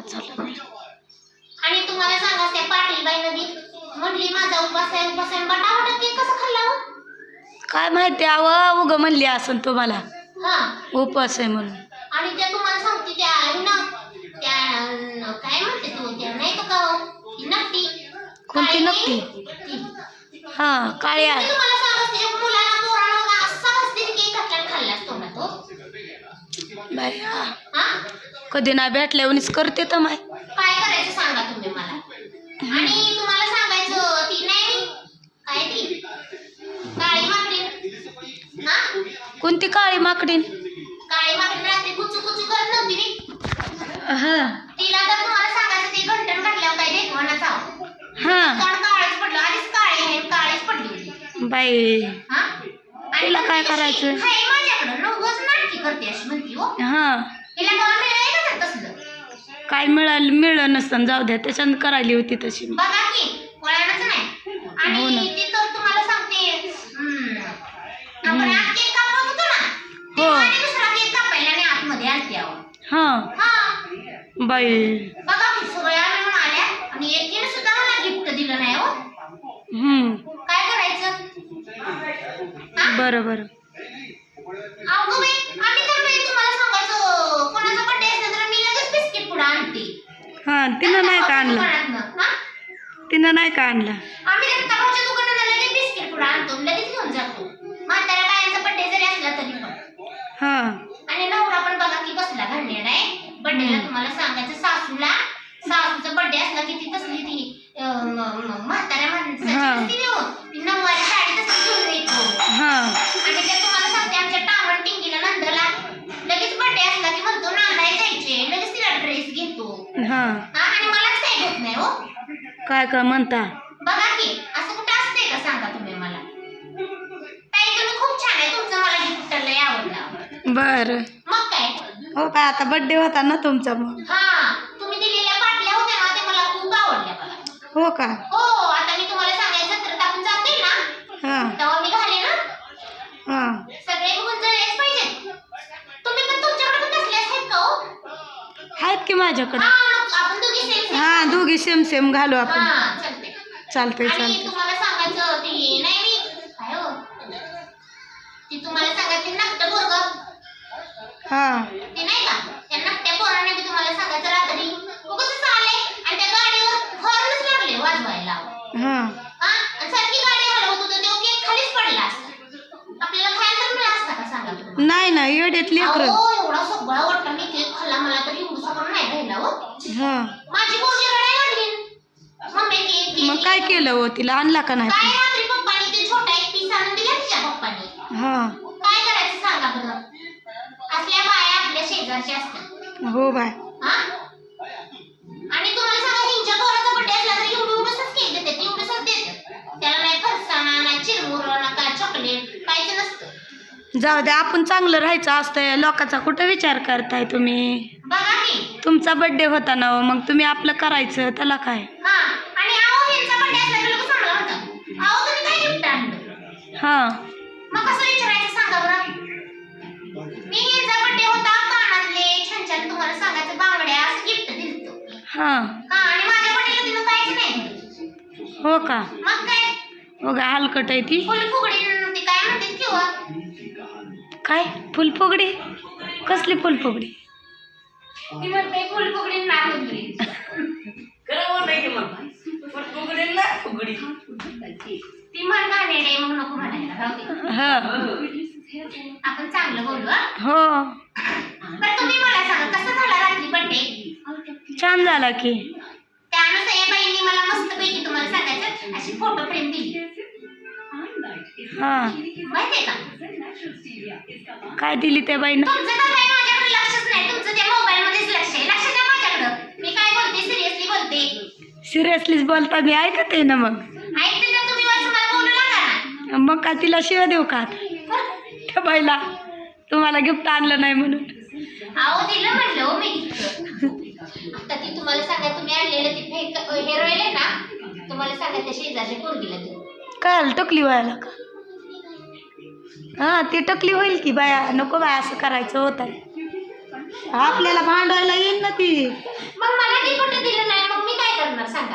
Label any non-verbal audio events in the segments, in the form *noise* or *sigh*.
बरं झालं आणि तुम्हाला सांगा त्या पाटील बाई नदी म्हणली माझा उपास आहे उपास केक कसं खाल्ला हो काय माहिती आव उग म्हणली असन तुम्हाला हा उपवास आहे म्हणून आणि त्या तुम्हाला सांगते त्या न त्या काय म्हणते तू त्या नाही का का हो? ती नकटी कोणती नकटी? नाही? ती. हा काळ्या मी तुम्हाला सांगत तिच्या मुलाला पोराला बघा असा मस्ती केक घातला आणि खाल्लाच तोंडात हा कधी नाही भेटल्यावरच करते तर माय. काय करायचं सांगा तुम्ही मला? आणि तुम्हाला सांगायचं ती नाही काय ती? काळी माकडी. हा? कोणती काळी माकडीन काळी माकडी रात्री कुचू कुचू करत नव्हती हा. तिला तर तुम्हाला सांगायचं ते घातल्यावर देखवानाचा हा. काळच पडलं आधीच काळी आहे काळीच पडली होती. बाई. हा? तिला काय करायचं? हो. हा. काय मिळालं मिळलं नसतं जाऊ द्या त्याच्यानं करायली होती तशी हो ना. हम्म, हो. हा. हा. बाई. बघा पुढे आणते. हा तिनं नाही का आणलं? तिनं नाही का आणलं? हो? काय का म्हणता? बघा की असं कुठं असते का? सांगा तुम्ही मला. ताई तुम्ही खूप छान आहे. तुमचं मला गिफ्ट लय आवडलं बरं. मग काय? हो काय आता बड्डे होता ना तुमचा मग. हा तुम्ही दिलेल्या बाटल्या होत्या ना ते मला खूप आवडल्या बघा. हो का? हो आता मी तुम्हाला सांगायचं जत्रेत आपण जाते ना? हा. तेव्हा मी घाले ना हा. सगळे बघून जळलेच पाहिजेत. तुम्ही पण तुमच्याकडे तसले आहेत का हो? आहेत की माझ्याकडे? हा दोघी सेम सेम घालू आपण. चालते चालतंय आणि चालतंय. तुम्हाला सांगायचं ती नाही मी काय हो? ती तुम्हाला सांगायची नाट्य पोरग. हा. ते नाही का? त्या नाट्या पोराने बी तुम्हाला सांगायचं रात्री. उगाच आले आणि त्या गाडीवर हॉर्नच लागले वाजवायला. हा. आणि सारखी गाडी हलवत होतं तेव्हा केक खालीच पडला असता. आपल्याला खायला तर मिळाला असता का सांगा तुम्ही नाही ना येड्यात लेकर. अहो एवढा सगळा वाटतं मी केक खाल्ला मला तर नाही हो. हा. माझी पोरगी रडायला लागली. मम्मी केक केक, मग. काय केलं हो? तिला आणला का नाही? काय रात्री पप्पानी ते छोटा एक पीस आणून दिला तिच्या पप्पानी. हा. काय करायचं सांगा बरं? असल्या बाया आपल्या शेजारच्या असतात. हो बाय. जाऊ द्या आपण चांगलं राहायचं असतंय. लोकांचा कुठं विचार करताय तुम्ही? बघा की. तुमचा बड्डे होता ना हो, मग तुम्ही आपलं करायचं त्याला काय? हा आणि अहो ह्यांचा बड्डे असला तर लोक चांगला होता. अहो तुम्ही काय गिफ्ट आणलं? हा. मग कसं विचारायचं सांगा बरं. मी ह्यांचा बड्डे होता कानातले छान छान तुम्हाला सांगायचं बांगड्या असं गिफ्ट दिलतो. हा. हा आणि माझ्या बड्डेला तिनं काहीच नाही दिलं. हो का? मग काय? का हलकट आहे ती? फुल फुगडी काय? फुलफुगडी? कसली फुलफुगडी? ती म्हणते फुल फुगडी. ना फुगडी. ती म्हण गाणे मग नको म्हणायला. राहू दे. हा. आपण चांगलं बोलू हा? हो. पण तुम्ही मला सांगा कसं झाला रात्री बड्डे छान झाला की. त्यानुसार या बाईंनी मला मस्त पैकी तुम्हाला सांगायचं अशी फोटो फ्रेम दिली. हा. का? काय दिली त्या बाईनं? सिरियसलीच बोलता मी ऐकत आहे ना मग? मग काय तिला शिव्या देऊ का? त्या बाईला. तुम्हाला गिफ्ट आणलं नाही म्हणून. हो. आता ती तुम्हाला सांगा तुम्ही आणलेलं ते फेक हे राहिले ना? तुम्हाला सांगा त्या शेजारच्या पोरगीला देऊ. काय टकली व्हायला का? हा ती टकली होईल की बाया नको बाया असं करायचं होत. आहे आपल्याला भांडवायला येईल ना ती. मग मला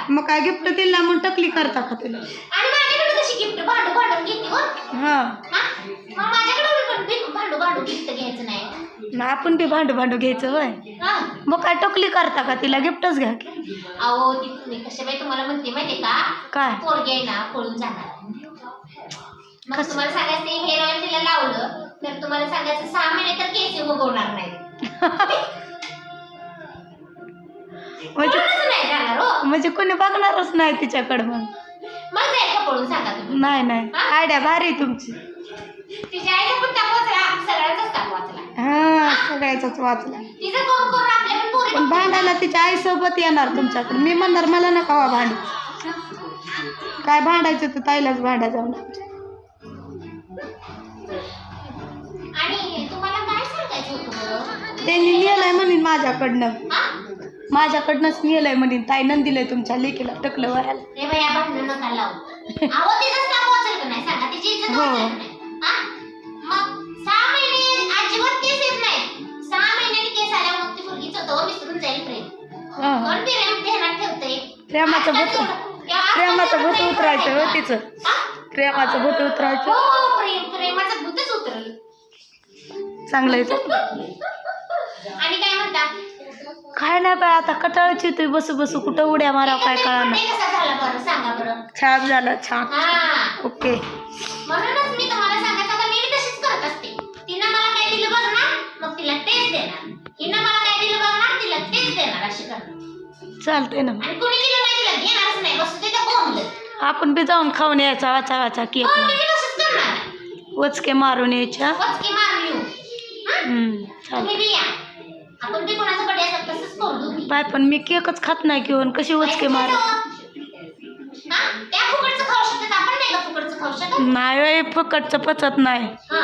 मग काय गिफ्ट दिला म्हणून टकली करता का तुला? आणि माझ्याकडे कशी गिफ्ट भांडू भांडून घेते हो? हा? मग माझ्याकडे पण गिफ्ट भांडू भांडू गिफ्ट घ्यायचं नाही. आपण बी भांडू भांडू घ्यायचं होय. मग काय टकली करता का तिला? गिफ्टच घ्या की. अहो ती कशा बाई तुम्हाला म्हणते माहितीये का? काय? पोरगी आहे ना पळून जाणार. मग तुम्हाला सांगायचं हेअर ऑइल तिला लावलं तर तुम्हाला सांगायचं सहा महिने तर केस उगवणार नाही. *laughs* म्हणजे पळूनच नाही जाणार हो. म्हणजे कोणी बघणारच नाही तिच्याकडं मग. मग जाईल का पळून सांगा तुम्ही. नाही नाही. आयडिया भारी आहे तुमची. तिच्या आईचा पण ताप वाचला सगळ्यांचाच ताप वाचला हा सगळ्याचाच वाचला तिचं करून करून आपल्या पण पोरी पण भांडायला तिच्या आईसोबत येणार तुमच्याकडे. मी म्हणणार मला नका वा भांडू. काय भांडायचं तर ताईलाच भांडा जाऊन त्यांनी नेलंय म्हणेन माझ्याकडनं. माझ्याकडनंच नेलंय म्हणेन. ताईनं दिलंय तुमच्या लेकीला टकलं वयाला रे बाया भांडण नका लावू. अहो तिचं ताप वाचेल का नाही? सांगा तिची इज्जत हो. वाचेल का नाही? हा? मग सहा महिने अजिबात केस येत नाही सहा महिन्याने केस आल्यावर मग ती मुलगी स्वतःवर विसरून जाईल प्रेम. हा. कोण प्रेम ध्यानात ठेवतंय? प्रेमाचं आजकाल भूत तेवढं- या आजकाल प्रेमाचं तेवढं भूत प्रेम उतरायचं हो. तिचं. हा? प्रेमाचं भूत उतरायचं. हो, प्रेम प्रेमाचं भूतच उतरल. चांगलं आहे *laughs* आणि काय म्हणता? काय नाही बाय आता कटाळची तू बसू बसू कुठं उड्या माराव काय कळा birthday कसा झाला बरं? सांगा बरं. छान झालं छान. हा. ओके. म्हणूनच मी तुम्हाला सांगायचं आता मी बी तशीच करत असते. तिनं मला काय दिलं बघणार? मग तिला तेच देणार. हिनं मला काय दिलं बघणार? तिला तेच देणार अशी करणार. चालतंय ना मग. आणि कुणी दिलं नाही तिला? घेणारच नाही. बस तिथं बोंबलं आपण बी जाऊन खाऊन यायचा वाचा वाचा केक हो मी बी तसंच करणार. वचके मारून यायच्या. वचके मारून येऊ. हं? हम्म, चालतंय तुम्ही बी या. आपण बी कोणाचं बर्थडे असेल तसंच करू दोघी. बाय पण मी केकच खात नाही घेऊन कशी वचके मार? हा? त्या फुकटचं खाऊ शकतात आपण नाही का फुकटचं खाऊ शकत? नाही होय, फुकटचं पचत नाही. हा.